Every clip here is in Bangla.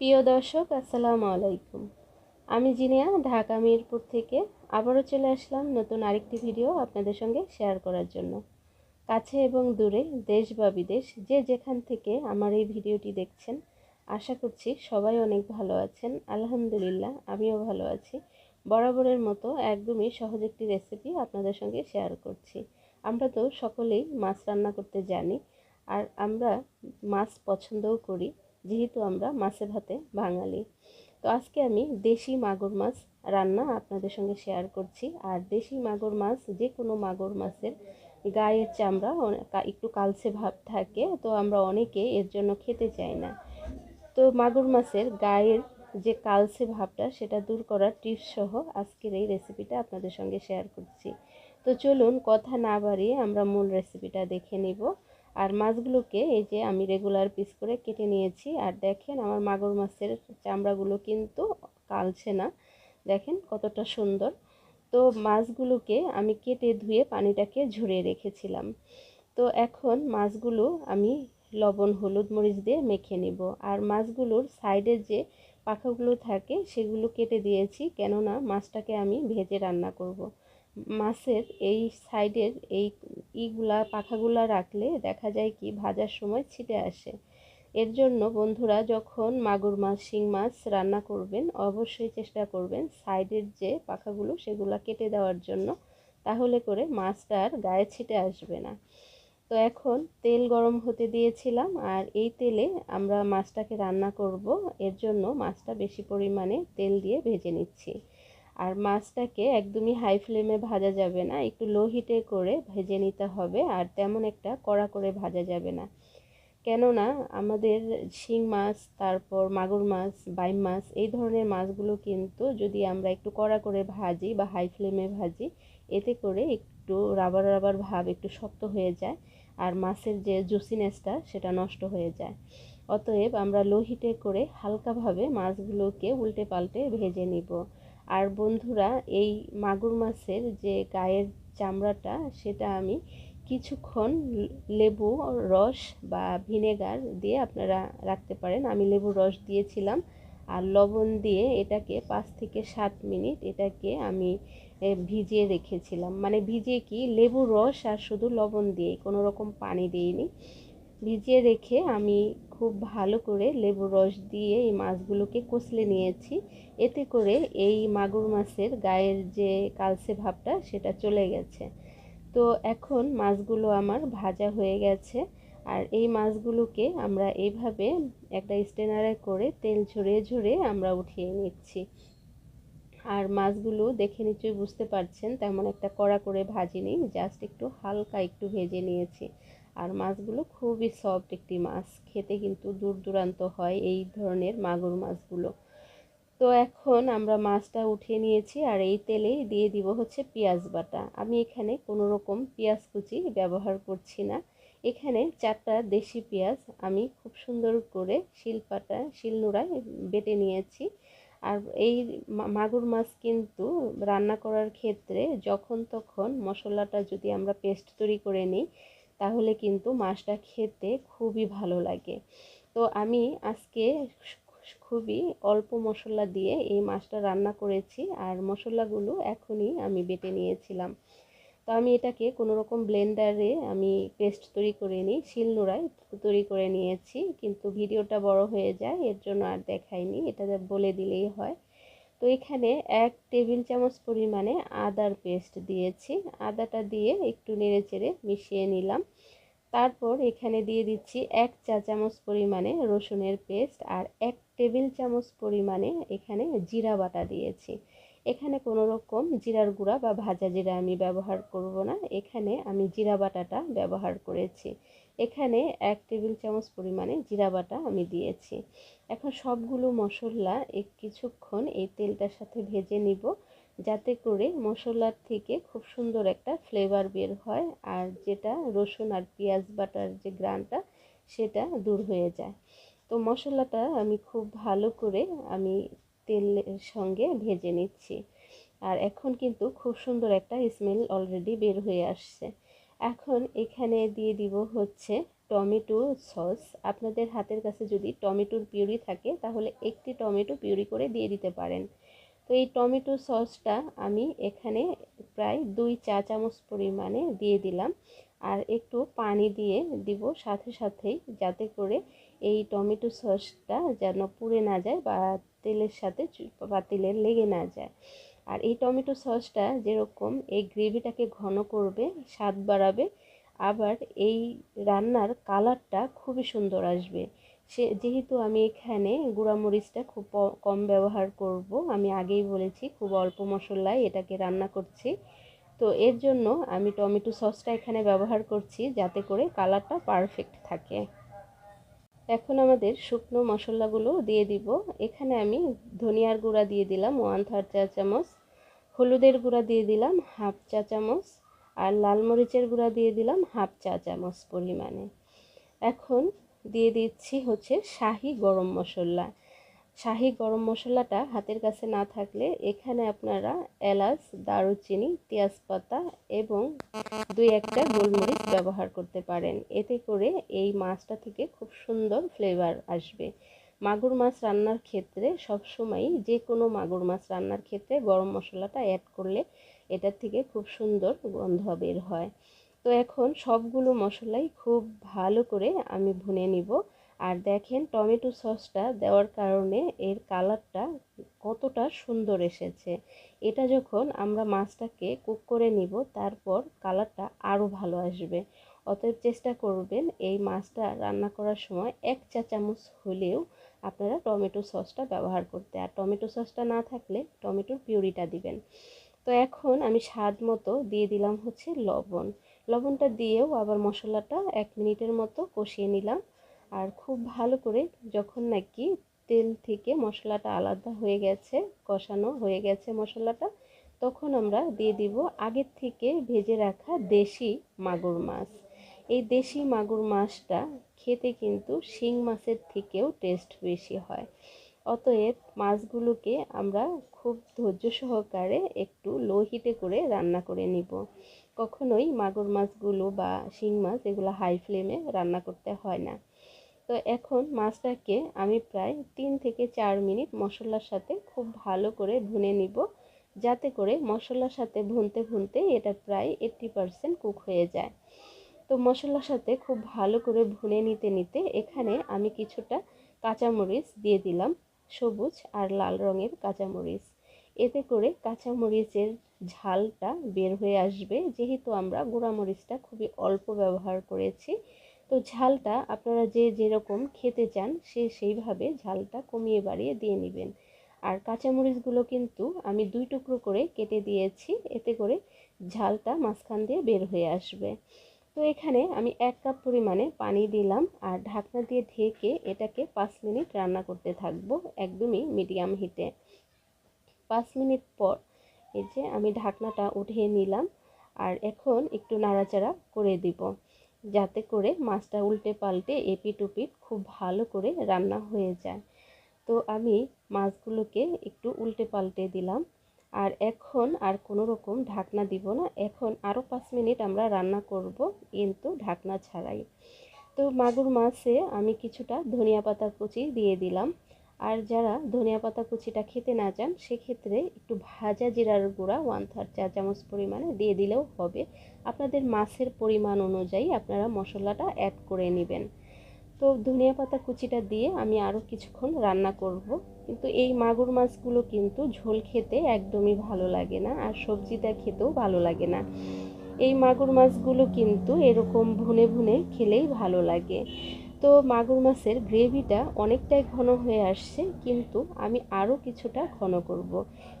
প্রিয় দর্শক, আসসালামু আলাইকুম। আমি জিনিয়া, ঢাকা মিরপুর থেকে আবারও চলে আসলাম নতুন আরেকটি ভিডিও আপনাদের সঙ্গে শেয়ার করার জন্য। কাছে এবং দূরে, দেশ বা বিদেশ, যে যেখান থেকে আমার এই ভিডিওটি দেখছেন, আশা করছি সবাই অনেক ভালো আছেন। আলহামদুলিল্লাহ, আমিও ভালো আছি। বরাবরের মতো একদমই সহজ একটি রেসিপি আপনাদের সঙ্গে শেয়ার করছি। আমরা তো সকলেই মাছ রান্না করতে জানি, আর আমরা মাছ পছন্দও করি। যেহেতু আমরা মাছে ভাতে বাঙালি। তো আজকে আমি দেশি মাগুর মাছ রান্না আপনাদের সঙ্গে শেয়ার করছি। আর দেশি মাগুর মাছ যে কোনো মাগুর মাছের গায়ের চামড়া একটু কালচে ভাব থাকে, তো আমরা অনেকে এর জন্য খেতে চাই না। তো মাগুর মাছের গায়ের যে কালচে ভাবটা, সেটা দূর করার টিপস সহ আজকের এই রেসিপিটা আপনাদের সঙ্গে শেয়ার করছি। তো চলুন, কথা না বাড়িয়ে আমরা মূল রেসিপিটা দেখে নিব। আর মাছগুলোকে এই যে আমি রেগুলার পিস করে কেটে নিয়েছি। আর দেখেন আমার মাগুর মাছের চামড়াগুলো কিন্তু কালছে না। দেখেন কতটা সুন্দর। তো মাছগুলোকে আমি কেটে ধুয়ে পানিটাকে ঝরিয়ে রেখেছিলাম। তো এখন মাছগুলো আমি লবণ, হলুদ, মরিচ দিয়ে মেখে নিব। আর মাছগুলোর সাইডে যে পাখাগুলো থাকে সেগুলো কেটে দিয়েছি। কেননা মাছটাকে আমি ভেজে রান্না করব। মাছের এই সাইডের এই ইগুলা, পাখাগুলা রাখলে দেখা যায় কি ভাজার সময় ছিটে আসে। এর জন্য বন্ধুরা যখন মাগুর মাছ, শিং মাছ রান্না করবেন, অবশ্যই চেষ্টা করবেন সাইডের যে পাখাগুলো সেগুলো কেটে দেওয়ার জন্য, তাহলে করে মাছটা আর গায়ে ছিটে আসবে না। তো এখন তেল গরম হতে দিয়েছিলাম আর এই তেলে আমরা মাছটাকে রান্না করব। এর জন্য মাছটা বেশি পরিমাণে তেল দিয়ে ভেজে নিচ্ছি। আর মাছটাকে একদমই হাই ফ্লেমে ভাজা যাবে না, একটু লো হিটে করে ভেজে নিতে হবে আর তেমন একটা কড়া করে ভাজা যাবে না। কেননা আমাদের শিং মাছ, তারপর মাগুর মাছ, বাইম মাছ, এই ধরনের মাছগুলো কিন্তু যদি আমরা একটু কড়া করে ভাজি বা হাই ফ্লেমে ভাজি, এতে করে একটু রাবার রাবার ভাব একটু শক্ত হয়ে যায় আর মাছের যে জুসিনেসটা সেটা নষ্ট হয়ে যায়। অতএব আমরা লো হিটে করে হালকাভাবে মাছগুলোকে উল্টে পাল্টে ভেজে নিব। আর বন্ধুরা, এই মাগুর মাছের যে গায়ের চামড়াটা, সেটা আমি কিছুক্ষণ লেবু রস বা ভিনেগার দিয়ে আপনারা রাখতে পারেন। আমি লেবু রস দিয়েছিলাম আর লবণ দিয়ে এটাকে পাঁচ থেকে সাত মিনিট এটাকে আমি ভিজিয়ে রেখেছিলাম। মানে ভিজিয়ে কি? লেবু রস আর শুধু লবণ দিয়ে কোনো রকম পানি দিইনি। ভিজিয়ে রেখে আমি খুব ভালো করে লেবু রস দিয়ে এই মাছগুলোকে কষলে নিয়েছি। এতে করে এই মাগুর মাছের গায়ের যে কালসে ভাবটা, সেটা চলে গেছে। তো এখন মাছগুলো আমার ভাজা হয়ে গেছে আর এই মাছগুলোকে আমরা এইভাবে একটা স্টেনারে করে তেল ঝরিয়ে ঝরিয়ে আমরা উঠিয়ে নিচ্ছি। আর মাছগুলো দেখে নিশ্চয়ই বুঝতে পারছেন, তেমন একটা কড়া করে ভাজিনি, জাস্ট একটু হালকা একটু ভেজে নিয়েছি। আর মাছগুলো খুবই সফট একটি মাছ। খেতে কিন্তু দূর দূরান্ত হয় এই ধরনের মাগুর মাছগুলো। তো এখন আমরা মাছটা উঠিয়ে নিয়েছি আর এই তেলেই দিয়ে দিব হচ্ছে পেঁয়াজ বাটা। আমি এখানে কোনো রকম পেঁয়াজ কুচি ব্যবহার করছি না। এখানে চারটা দেশি পেঁয়াজ আমি খুব সুন্দর করে শিলপাটা, শিলনোড়ায় বেটে নিয়েছি। আর এই মাগুর মাছ কিন্তু রান্না করার ক্ষেত্রে যখন তখন মশলাটা যদি আমরা পেস্ট তৈরি করে নিই তাহলে কিন্তু মাছটা খেতে খুবই ভালো লাগে। তো আমি আজকে খুবই অল্প মশলা দিয়ে এই মাছটা রান্না করেছি আর মশলাগুলো এখনই আমি বেটে নিয়েছিলাম। তো আমি এটাকে কোনো রকম ব্লেন্ডারে আমি পেস্ট তৈরি করে নিই শিলনোড়ায় তৈরি করে নিয়েছি। কিন্তু ভিডিওটা বড় হয়ে যায়, এর জন্য আর দেখাইনি, এটা বলে দিলেই হয়। তো এখানে এক টেবিল চামচ পরিমাণে আদার পেস্ট দিয়েছি। আদাটা দিয়ে একটু নেড়ে চেড়ে মিশিয়ে নিলাম। তারপর এখানে দিয়ে দিচ্ছি এক চা চামচ পরিমাণে রসুনের পেস্ট আর এক টেবিল চামচ পরিমাণে এখানে জিরা বাটা দিয়েছি। এখানে কোনো রকম জিরার গুঁড়া বা ভাজা জিরা আমি ব্যবহার করব না। এখানে আমি জিরা বাটাটা ব্যবহার করেছি। এখানে এক টেবিল চামচ পরিমাণে জিরা বাটা আমি দিয়েছি। এখন সবগুলো মশলা এক কিছুক্ষণ এই তেলটার সাথে ভেজে নিব, যাতে করে মশলার থেকে খুব সুন্দর একটা ফ্লেভার বের হয় আর যেটা রসুন আর পেঁয়াজ বাটার যে গ্রানটা সেটা দূর হয়ে যায়। তো মশলাটা আমি খুব ভালো করে আমি তেলের সঙ্গে ভেজে নিচ্ছি। আর এখন কিন্তু খুব সুন্দর একটা স্মেল অলরেডি বের হয়ে আসছে। এখন এখানে দিয়ে দিব হচ্ছে টমেটো সস। আপনাদের হাতের কাছে যদি টমেটোর পিউরি থাকে, তাহলে একটি টমেটো পিউরি করে দিয়ে দিতে পারেন। তো এই টমেটো সসটা আমি এখানে প্রায় দুই চা চামচ পরিমাণে দিয়ে দিলাম। আর একটু পানি দিয়ে দিব সাথে সাথেই, যাতে করে এই টমেটো সসটা যেন পুড়ে না যায় বা তেলের সাথে পাতিলের লেগে না যায়। আর এই টমেটো সসটা যেরকম এই গ্রেভিটাকে ঘন করবে, স্বাদ বাড়াবে, আবার এই রান্নার কালারটা খুবই সুন্দর আসবে। সে, যেহেতু আমি এখানে গুঁড়ামরিচটা খুব কম ব্যবহার করব, আমি আগেই বলেছি খুব অল্প মশলায় এটাকে রান্না করছি। তো এর জন্য আমি টমেটো সসটা এখানে ব্যবহার করছি যাতে করে কালারটা পারফেক্ট থাকে। এখন আমাদের শুকনো মশলাগুলো দিয়ে দিব। এখানে আমি ধনিয়ার গুঁড়া দিয়ে দিলাম, ওয়ান থার্ড চা চামচ হলুদের গুঁড়া দিয়ে দিলাম হাফ চা চামচ আর লাল মরিচের গুঁড়া দিয়ে দিলাম হাফ চা চামচ পরিমাণে। এখন দিয়ে দিচ্ছি হচ্ছে শাহি গরম মশলা। শাহি গরম মশলাটা হাতের কাছে না থাকলে এখানে আপনারা এলাচ, দারুচিনি, তেজপাতা এবং দুই একটা গোলমরিচ ব্যবহার করতে পারেন। এতে করে এই মাছটা থেকে খুব সুন্দর ফ্লেভার আসবে। মাগুর মাছ রান্নার ক্ষেত্রে সবসময়ই যে কোনো মাগুর মাছ রান্নার ক্ষেত্রে গরম মশলাটা অ্যাড করলে এটার থেকে খুব সুন্দর গন্ধ বের হয়। তো এখন সবগুলো মশলাই খুব ভালো করে আমি ভুনে নিব। আর দেখেন টমেটো সসটা দেওয়ার কারণে এর কালারটা কতটা সুন্দর এসেছে। এটা যখন আমরা মাছটাকে কুক করে নিব, তারপর কালারটা আরও ভালো আসবে। অতএব চেষ্টা করবেন এই মাছটা রান্না করার সময় এক চা চামচ হলেও আপনারা টমেটো সসটা ব্যবহার করতে। আর টমেটো সসটা না থাকলে টমেটোর পিউরিটা দিবেন। তো এখন আমি স্বাদ মতো দিয়ে দিলাম হচ্ছে লবণ। লবণটা দিয়েও আবার মশলাটা এক মিনিটের মতো কষিয়ে নিলাম। আর খুব ভালো করে যখন নাকি তেল থেকে মশলাটা আলাদা হয়ে গেছে, কষানো হয়ে গেছে মশলাটা, তখন আমরা দিয়ে দিব আগের থেকে ভেজে রাখা দেশি মাগুর মাছ। এই দেশি মাগুর মাছটা খেতে কিন্তু শিং মাছের থেকেও টেস্ট বেশি হয়। অতএব মাছগুলোকে আমরা খুব ধৈর্য সহকারে একটু লো হিটে করে রান্না করে নিব। কখনোই মাগুর মাছগুলো বা শিং মাছ এগুলো হাই ফ্লেমে রান্না করতে হয় না। তো এখন মাছটাকে আমি প্রায় তিন থেকে চার মিনিট মশলার সাথে খুব ভালো করে ভুনে নিব। যাতে করে মশলার সাথে ভুনতে ভুনতে এটা প্রায় এইট্টি পারসেন্ট কুক হয়ে যায়। তো মশলার সাথে খুব ভালো করে ভুনে নিতে নিতে এখানে আমি কিছুটা কাঁচামরিচ দিয়ে দিলাম, সবুজ আর লাল রঙের কাঁচামরিচ। এতে করে কাঁচামরিচের ঝালটা বের হয়ে আসবে, যেহেতু আমরা গুঁড়ামরিচটা খুবই অল্প ব্যবহার করেছি। তো ঝালটা আপনারা যে যেরকম খেতে চান সে সেইভাবে ঝালটা কমিয়ে বাড়িয়ে দিয়ে নেবেন। আর কাঁচামরিচগুলো কিন্তু আমি দুই টুকরো করে কেটে দিয়েছি, এতে করে ঝালটা মাঝখান দিয়ে বের হয়ে আসবে। তো এখানে আমি এক কাপ পরিমাণে পানি দিলাম আর ঢাকনা দিয়ে ঢেকে এটাকে পাঁচ মিনিট রান্না করতে থাকব একদমই মিডিয়াম হিটে। পাঁচ মিনিট পর এই যে আমি ঢাকনাটা উঠিয়ে নিলাম আর এখন একটু নাড়াচাড়া করে দিব যাতে করে মাছটা উল্টে পাল্টে এপিট উপিট খুব ভালো করে রান্না হয়ে যায়। তো আমি মাছগুলোকে একটু উল্টে পাল্টে দিলাম আর এখন আর কোনো রকম ঢাকনা দিব না। এখন আরও পাঁচ মিনিট আমরা রান্না করব কিন্তু ঢাকনা ছাড়াই। তো মাগুর মাছে আমি কিছুটা ধনিয়া পাতা কুচি দিয়ে দিলাম। আর যারা ধনিয়া পাতা কুচিটা খেতে না চান, সেক্ষেত্রে একটু ভাজা জিরার গুঁড়া ওয়ান থার্ড চা চামচ পরিমাণে দিয়ে দিলেও হবে। আপনাদের মাছের পরিমাণ অনুযায়ী আপনারা মশলাটা অ্যাড করে নেবেন। তো ধনিয়া পাতা কুচিটা দিয়ে আমি আরও কিছুক্ষণ রান্না করব। কিন্তু এই মাগুর মাছগুলো কিন্তু ঝোল খেতে একদমই ভালো লাগে না আর সবজিটা খেতেও ভালো লাগে না। এই মাগুর মাছগুলো কিন্তু এরকম ভুনে ভুনে খেলেই ভালো লাগে। তো মাগুর মাছের গ্রেভিটা অনেকটাই ঘন হয়ে আসছে, কিন্তু আমি আরও কিছুটা ঘন করব।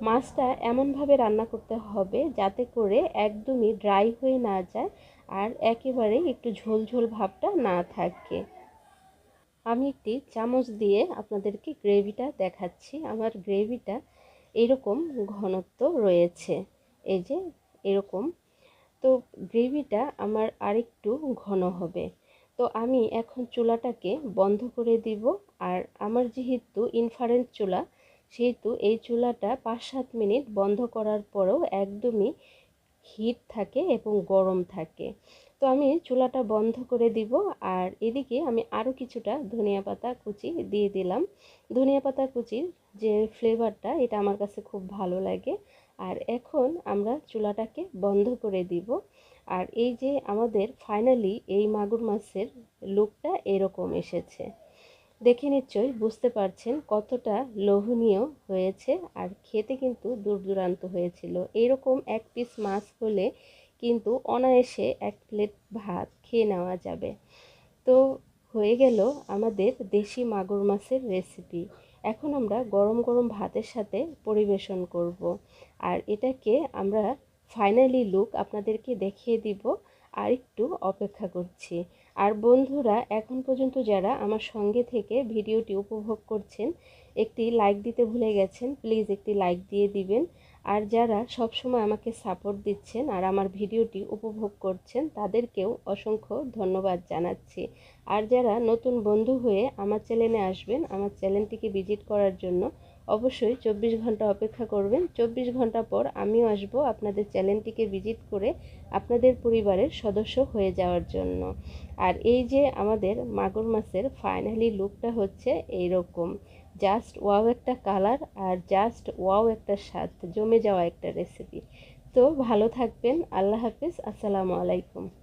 মাছটা এমনভাবে রান্না করতে হবে যাতে করে একদমই ড্রাই হয়ে না যায় আর একেবারেই একটু ঝোল ঝোল ভাবটা না থাকে। আমি একটি চামচ দিয়ে আপনাদেরকে গ্রেভিটা দেখাচ্ছি। আমার গ্রেভিটা এরকম ঘনত্ব রয়েছে, এই যে এরকম। তো গ্রেভিটা আমার আরেকটু ঘন হবে। তো আমি এখন চুলাটাকে বন্ধ করে দিব। আর আমার যেহেতু ইনফারেন্ট চুলা, সেহেতু এই চুলাটা পাঁচ সাত মিনিট বন্ধ করার পরেও একদমই হিট থাকে এবং গরম থাকে। তো আমি চুলাটা বন্ধ করে দিব আর এদিকে আমি আরও কিছুটা ধনিয়া পাতা কুচি দিয়ে দিলাম। ধনিয়া পাতা কুচির যে ফ্লেভারটা, এটা আমার কাছে খুব ভালো লাগে। আর এখন আমরা চুলাটাকে বন্ধ করে দিব। আর এই যে আমাদের ফাইনালি এই মাগুর মাছের লুকটা এরকম এসেছে। দেখে নিশ্চয়ই বুঝতে পারছেন কতটা লোভনীয় হয়েছে। আর খেতে কিন্তু দূরদূরান্ত হয়েছিল। এরকম এক পিস মাছ হলে কিন্তু অনায়াসে এক প্লেট ভাত খেয়ে নেওয়া যাবে। তো হয়ে গেল আমাদের দেশি মাগুর মাছের রেসিপি এখন আমরা গরম গরম ভাতের সাথে পরিবেশন করব। আর এটাকে আমরা ফাইনালি লুক আপনাদেরকে দেখিয়ে দিব, আর একটু অপেক্ষা করছি। আর বন্ধুরা, এখন পর্যন্ত যারা আমার সঙ্গে থেকে ভিডিওটি উপভোগ করছেন, একটি লাইক দিতে ভুলে গেছেন প্লিজ একটি লাইক দিয়ে দিবেন। আর যারা সবসময় আমাকে সাপোর্ট দিচ্ছেন আর আমার ভিডিওটি উপভোগ করছেন, তাদেরকেও অসংখ্য ধন্যবাদ জানাচ্ছি। আর যারা নতুন বন্ধু হয়ে আমার চ্যানেলে আসবেন, আমার চ্যানেলটিকে ভিজিট করার জন্য অবশ্যই চব্বিশ ঘণ্টা অপেক্ষা করবেন। চব্বিশ ঘণ্টা পর আমিও আসব আপনাদের চ্যানেলটিকে ভিজিট করে আপনাদের পরিবারের সদস্য হয়ে যাওয়ার জন্য। আর এই যে আমাদের মাগুর মাছের ফাইনালি লুকটা হচ্ছে এই রকম জাস্ট ওয়াও একটা কালার আর জাস্ট ওয়াও একটা স্বাদ, জমে যাওয়া একটা রেসিপি তো ভালো থাকবেন, আল্লাহ হাফিজ, আসসালামু আলাইকুম।